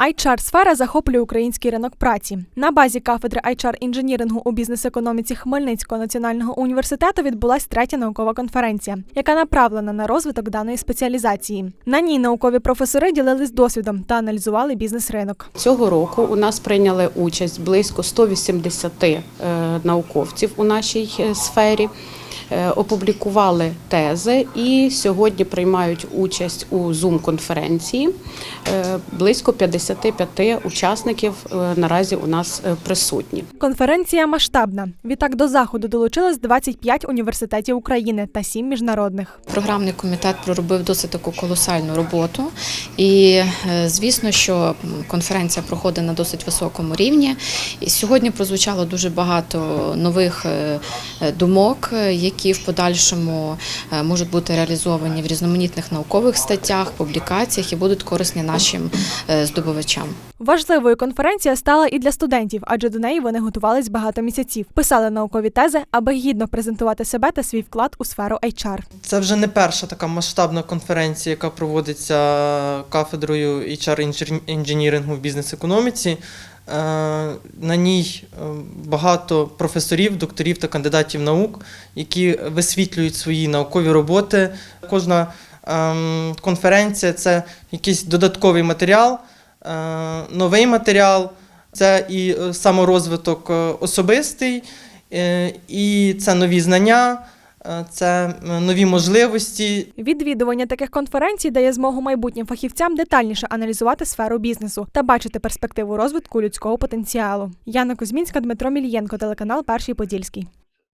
HR-сфера захоплює український ринок праці. На базі кафедри HR-інженірингу у бізнес-економіці Хмельницького національного університету відбулась третя наукова конференція, яка направлена на розвиток даної спеціалізації. На ній наукові професори ділились досвідом та аналізували бізнес-ринок. Цього року у нас прийняли участь близько 180 е, науковців у нашій е, сфері. Е, Опублікували тези і сьогодні приймають участь у Zoom-конференції. Е, Близько 55 учасників е, наразі у нас присутні. Конференція масштабна. Відтак до заходу долучилось 25 університетів України та 7 міжнародних. Програмний комітет проробив досить таку колосальну роботу, і звісно, що конференція проходить на досить високому рівні. І сьогодні прозвучало дуже багато нових думок, е, які в подальшому е, можуть бути реалізовані в різноманітних наукових статтях, публікаціях і будуть корисні нашим е, здобувачам. Важливою конференція стала і для студентів, адже до неї вони готувались багато місяців, писали наукові тези, аби гідно презентувати себе та свій вклад у сферу HR. Це вже не перша така масштабна конференція, яка проводиться кафедрою HR інженірингу в бізнес-економіці. Е, На ній е, багато професорів, докторів та кандидатів наук, які висвітлюють свої наукові роботи. Кожна ем, конференція це якийсь додатковий матеріал, е, новий матеріал, це і саморозвиток особистий, і це нові знання. Е, Це е, нові можливості, Відвідування таких конференцій дає змогу майбутнім фахівцям детальніше аналізувати сферу бізнесу та бачити перспективу розвитку людського потенціалу. Яна Кузьмінська, Дмитро Мільєнко, телеканал Перший Подільський.